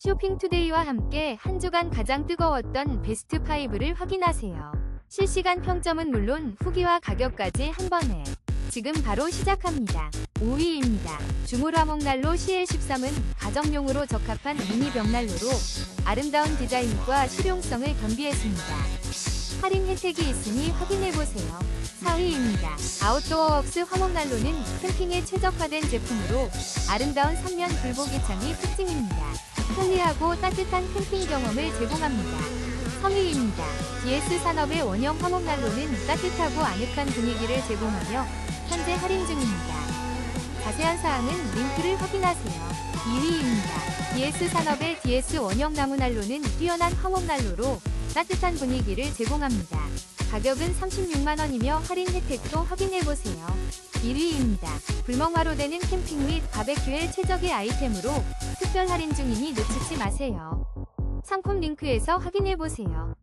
쇼핑투데이와 함께 한 주간 가장 뜨거웠던 베스트 5를 확인하세요. 실시간 평점은 물론 후기와 가격까지 한 번에 지금 바로 시작합니다. 5위입니다. 주물화목난로 CL13은 가정용으로 적합한 미니 벽난로로 아름다운 디자인과 실용성을 겸비했습니다. 할인 혜택이 있으니 확인해보세요. 4위입니다. 아웃도어웍스 화목난로는 캠핑에 최적화된 제품으로 아름다운 3면 불보기창이 특징입니다. 편리하고 따뜻한 캠핑 경험을 제공합니다. 3위입니다. DS 산업의 원형 화목 난로는 따뜻하고 아늑한 분위기를 제공하며 현재 할인 중입니다. 자세한 사항은 링크를 확인하세요. 2위입니다. DS 산업의 DS 원형 나무 난로는 뛰어난 화목 난로로 따뜻한 분위기를 제공합니다. 가격은 36만원이며 할인 혜택도 확인해보세요. 1위입니다. 불멍화로 되는 캠핑 및 바베큐에 최적의 아이템으로 특별 할인 중이니 놓치지 마세요. 상품 링크에서 확인해보세요.